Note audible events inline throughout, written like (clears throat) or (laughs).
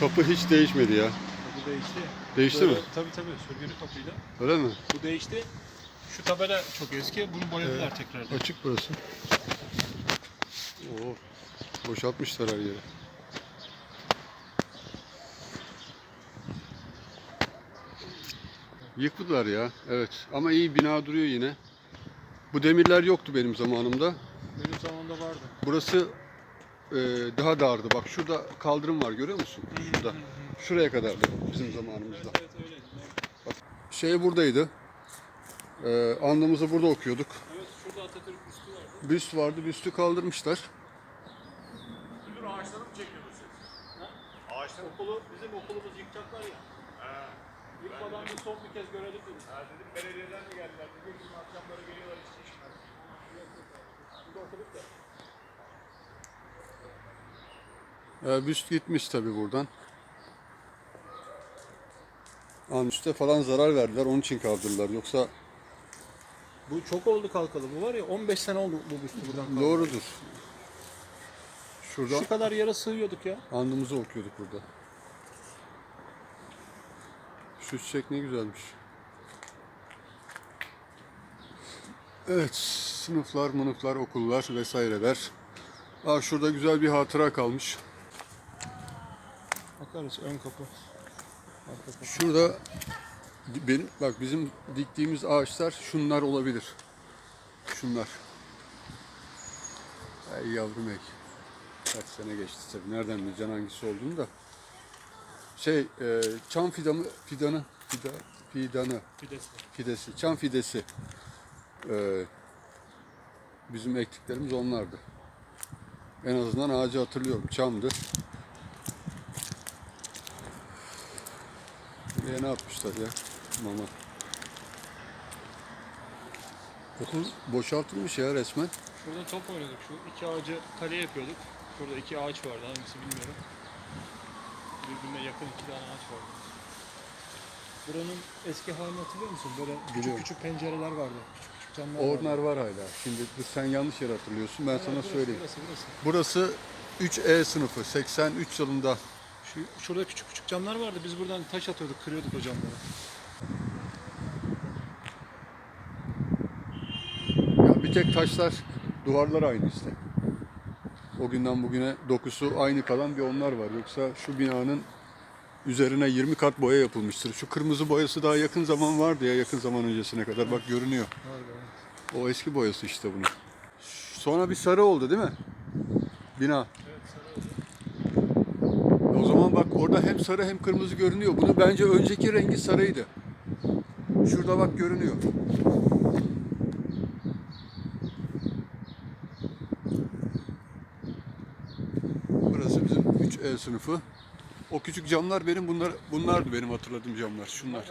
Kapı hiç değişmedi ya. Bu değişti. Değişti Böyle- mi? Tabii tabii sürgülü kapıyla. Öyle mi? Bu değişti. Şu tabela çok eski. Bunu boyadılar tekrardan. Açık burası. Oo. Boşaltmışlar her yeri. Yıktılar ya. Evet. Ama iyi bina duruyor yine. Bu demirler yoktu benim zamanımda. Benim zamanımda vardı. Burası e, daha dardı. Bak şurada kaldırım var görüyor musun? Şurada. Şuraya kadardı bizim zamanımızda. Evet öyleydi. doğru. Şey buradaydı. E, andımızı burada okuyorduk. Evet şurada Atatürk üstü vardı. Büst vardı. Büstü kaldırmışlar. Müdür ağaçları mı çekiyorsunuz siz? Ağaçları Okulu, bizim okulumuz yıkacaklar ya. Ha. Yıkmadan bir son bir kez görelim dedik. Ha dedim belediyeden mi geldiler? Dedim bizim akşamları geliyorlar işte işler. Burada okuduk da. E, büst gitmiş tabi buradan. Andüste falan zarar verdiler. Onun için kaldırdılar. Yoksa Bu çok oldu kalkalı. Bu var ya 15 sene oldu bu büstü buradan kalkalı. doğrudur. Şurada Şu kadar yere sığıyorduk ya. andımızı okuyorduk burada. Şu çiçek ne güzelmiş. Evet, sınıflar, mınıflar, okullar vesaireler. Aa, şurada güzel bir hatıra kalmış. Bakarız ön kapı. Arka kapı. Şurada benim bak bizim diktiğimiz ağaçlar şunlar olabilir. Şunlar. Ey yavrum ey. Kaç sene geçti tabii. Nereden bileceksin hangisi olduğunu da. Şey, e, çam fidanı, fidanı, fida, fidanı, Fidesi. fidesi, çam fidesi. E, bizim ektiklerimiz onlardı. En azından ağacı hatırlıyorum. Çamdı. Buraya ne yapmışlar ya? Mama. Okul boşaltılmış ya resmen. Şurada top oynadık. Şu iki ağacı kale yapıyorduk. Şurada iki ağaç vardı. Hangisi bilmiyorum. Birbirine yakın iki tane ağaç vardı. Buranın eski halini hatırlıyor musun? Böyle küçük Biliyorum. küçük pencereler vardı. Küçük küçük camlar vardı. Onlar var hala. Şimdi sen yanlış yer hatırlıyorsun. Ben sana burası, söyleyeyim. Burası, burası. Burası 3E sınıfı. 83 yılında. Şu, şurada küçük küçük camlar vardı. Biz buradan taş atıyorduk, kırıyorduk o camları. Ya bir tek taşlar, duvarlar aynı işte. O günden bugüne dokusu aynı kalan bir onlar var. Yoksa şu binanın üzerine 20 kat boya yapılmıştır. Şu kırmızı boyası daha yakın zaman vardı ya yakın zaman öncesine kadar. Bak görünüyor. O eski boyası işte bunun. Sonra bir sarı oldu değil mi? Bina. Evet, sarı oldu. O orada hem sarı hem kırmızı görünüyor. Bunu bence önceki rengi sarıydı. Şurada bak görünüyor. Burası bizim 3E sınıfı. O küçük camlar benim bunlar bunlardı benim hatırladığım camlar. Şunlar.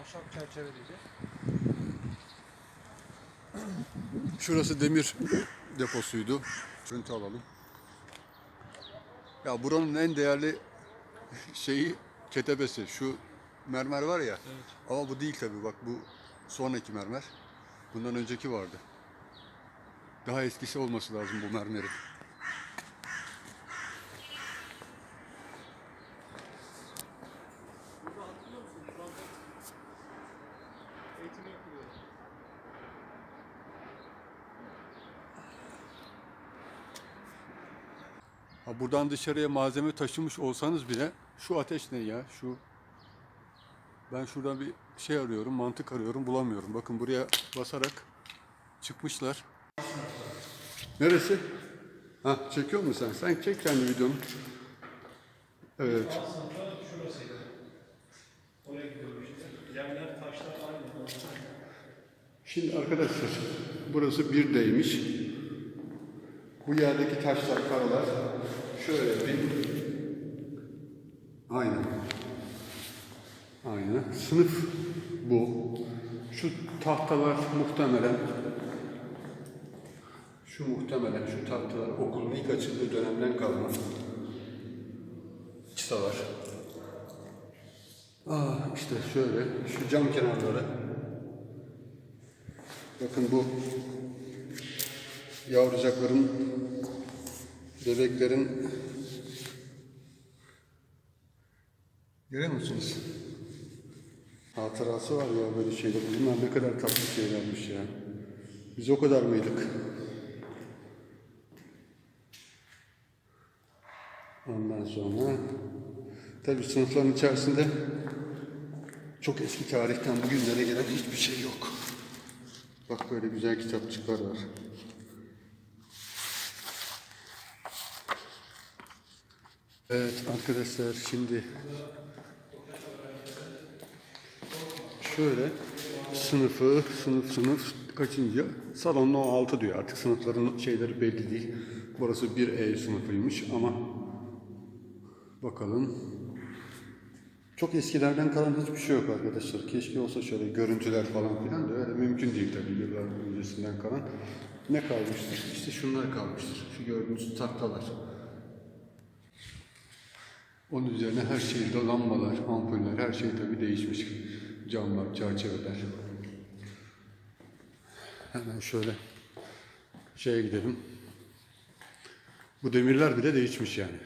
Ahşap çerçeveliydi. Şurası demir deposuydu. Görüntü alalım. Ya buranın en değerli (laughs) şeyi ketebesi. Şu mermer var ya. Evet. Ama bu değil tabii bak bu sonraki mermer. Bundan önceki vardı. Daha eskisi olması lazım bu mermerin. Burada hatırlıyor musun? Şurada eğitim yapılıyordu. Ha buradan dışarıya malzeme taşımış olsanız bile şu ateş ne ya? Şu ben şuradan bir şey arıyorum, mantık arıyorum, bulamıyorum. Bakın buraya basarak çıkmışlar. Neresi? Ha çekiyor musun sen? Sen çek kendi videonu. Evet. Şimdi arkadaşlar burası bir deymiş. Bu yerdeki taşlar, karalar şöyle bir aynı. Aynı. Sınıf bu. Şu tahtalar muhtemelen şu muhtemelen şu tahtalar okulun ilk açıldığı dönemden kalma. Çıtalar. Ah işte şöyle şu cam kenarları Bakın bu yavrucakların, bebeklerin Görüyor musunuz? Hatırası var ya böyle şeyler. Bunlar ne kadar tatlı şeylermiş ya. Biz o kadar mıydık? Ondan sonra tabii sınıfların içerisinde çok eski tarihten bugünlere gelen hiçbir şey yok. Bak böyle güzel kitapçıklar var. Evet arkadaşlar şimdi şöyle sınıfı, sınıf sınıf kaçıncı? Salonun o altı diyor artık sınıfların şeyleri belli değil. Burası 1E sınıfıymış ama bakalım. Çok eskilerden kalan hiçbir şey yok arkadaşlar. Keşke olsa şöyle görüntüler falan filan da öyle mümkün değil tabii yıllar öncesinden kalan. Ne kalmıştır? İşte şunlar kalmıştır. Şu gördüğünüz tahtalar. Onun üzerine her şey, lambalar, ampuller, her şey tabii değişmiş. Camlar, çerçeveler. Hemen şöyle şeye gidelim. Bu demirler bile değişmiş yani.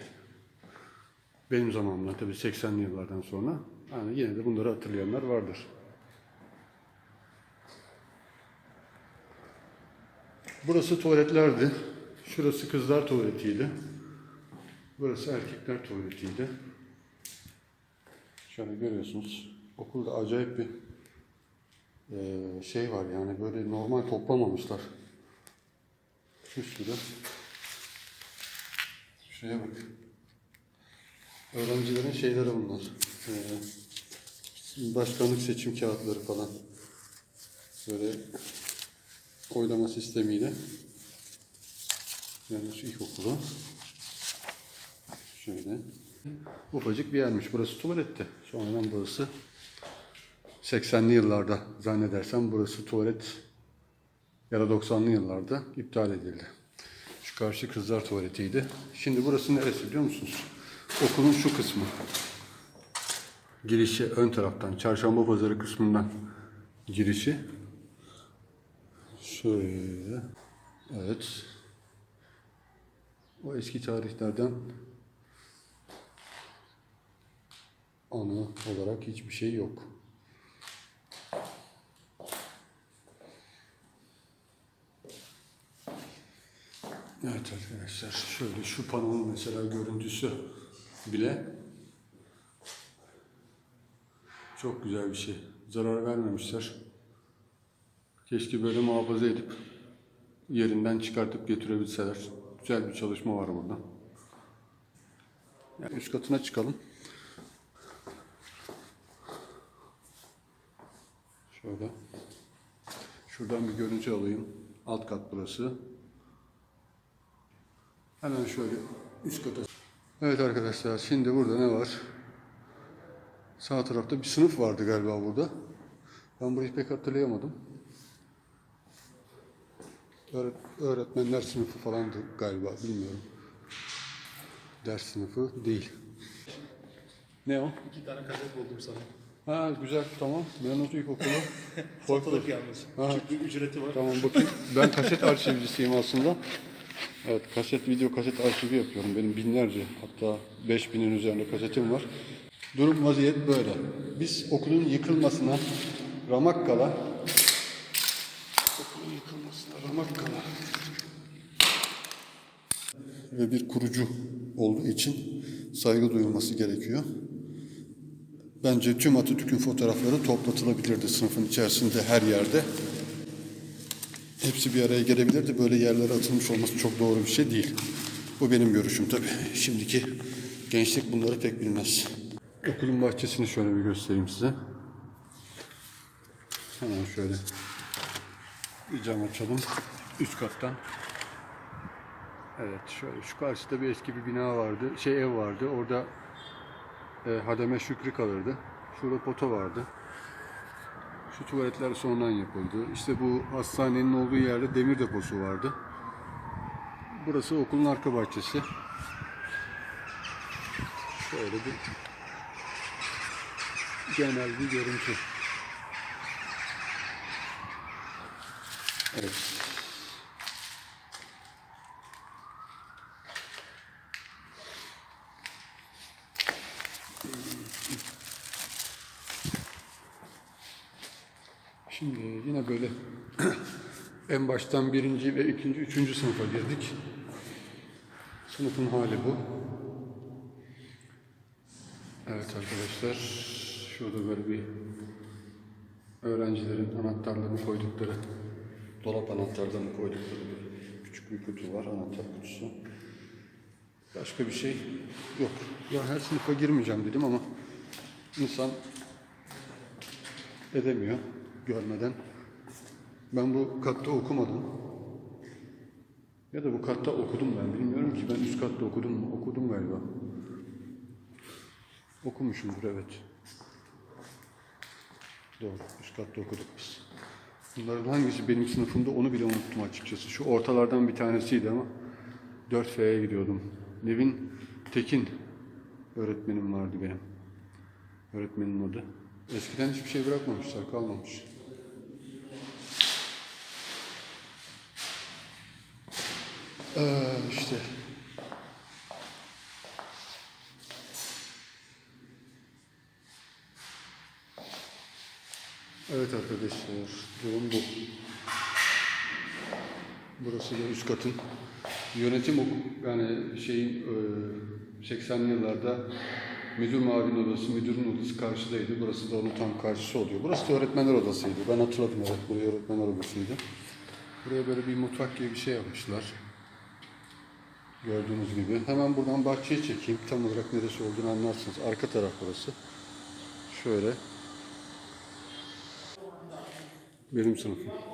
Benim zamanımda tabii 80'li yıllardan sonra. Yani yine de bunları hatırlayanlar vardır. Burası tuvaletlerdi. Şurası kızlar tuvaletiydi. Burası erkekler tuvaletiydi. Şöyle görüyorsunuz. Okulda acayip bir eee, şey var yani böyle normal toplamamışlar. Şu sürü. Şuraya bak. Öğrencilerin şeyleri bunlar. Eee, başkanlık seçim kağıtları falan. Böyle oylama sistemiyle. Yani şu ilkokulu. Şöyle. Ufacık bir yermiş. Burası tuvaletti. Sonradan burası 80'li yıllarda zannedersem burası tuvalet ya da 90'lı yıllarda iptal edildi. Şu karşı kızlar tuvaletiydi. Şimdi burası neresi biliyor musunuz? Okulun şu kısmı. Girişi ön taraftan, çarşamba pazarı kısmından girişi. Şöyle. Evet. O eski tarihlerden anı olarak hiçbir şey yok. Evet arkadaşlar şöyle şu panonun mesela görüntüsü bile çok güzel bir şey. Zarar vermemişler. Keşke böyle muhafaza edip yerinden çıkartıp götürebilseler. Güzel bir çalışma var burada. Yani üst katına çıkalım. Şöyle. Şuradan bir görüntü alayım. Alt kat burası. Hemen şöyle üst kata. Evet arkadaşlar şimdi burada ne var? Sağ tarafta bir sınıf vardı galiba burada. Ben burayı pek hatırlayamadım. Öğret- öğretmenler sınıfı falandı galiba bilmiyorum. Ders sınıfı değil. Ne o? İki tane kaset buldum sana. Ha güzel tamam. Mehmet İlkokulu. (laughs) Folklor. Satılık yalnız. Ha. Küçük bir ücreti var. Tamam bakayım. Ben kaset (laughs) arşivcisiyim aslında. Evet kaset video kaset arşivi yapıyorum. Benim binlerce hatta 5000'in üzerinde kasetim var. Durum vaziyet böyle. Biz okulun yıkılmasına ramak kala okulun yıkılmasına ramak kala ve bir kurucu olduğu için saygı duyulması gerekiyor. Bence tüm Atatürk'ün fotoğrafları toplatılabilirdi sınıfın içerisinde her yerde. Hepsi bir araya gelebilirdi. Böyle yerlere atılmış olması çok doğru bir şey değil. Bu benim görüşüm tabii. Şimdiki gençlik bunları pek bilmez. Okulun bahçesini şöyle bir göstereyim size. Hemen şöyle bir cam açalım. Üst kattan. Evet şöyle şu karşıda bir eski bir bina vardı. Şey ev vardı. Orada e, Hademe Şükrü kalırdı. Şurada poto vardı. Şu tuvaletler sonradan yapıldı. İşte bu hastanenin olduğu yerde demir deposu vardı. Burası okulun arka bahçesi. Şöyle bir genel bir görüntü. Evet. Şimdi yine böyle (clears throat) en baştan birinci ve ikinci, üçüncü sınıfa girdik. Sınıfın hali bu. Evet arkadaşlar, şurada böyle bir öğrencilerin anahtarlarını koydukları, dolap anahtarlarını koydukları bir küçük bir kutu var, anahtar kutusu. Başka bir şey yok. Ya her sınıfa girmeyeceğim dedim ama insan edemiyor görmeden. Ben bu katta okumadım. Ya da bu katta okudum ben. Bilmiyorum ki ben üst katta okudum mu? Okudum galiba. Okumuşumdur evet. Doğru. Üst katta okuduk biz. Bunların hangisi benim sınıfımda onu bile unuttum açıkçası. Şu ortalardan bir tanesiydi ama 4F'ye gidiyordum. Nevin Tekin öğretmenim vardı benim. Öğretmenin adı. Eskiden hiçbir şey bırakmamışlar, kalmamış. Ee, işte. Evet arkadaşlar, durum bu. Burası da üst katın yönetim yani şeyin e, 80'li yıllarda müdür mavin odası, müdürün odası karşıdaydı. Burası da onun tam karşısı oluyor. Burası da öğretmenler odasıydı. Ben hatırladım evet, buraya öğretmenler odasıydı. Buraya böyle bir mutfak gibi bir şey yapmışlar. Gördüğünüz gibi. Hemen buradan bahçeye çekeyim. Tam olarak neresi olduğunu anlarsınız. Arka taraf burası. Şöyle. Benim sınıfım.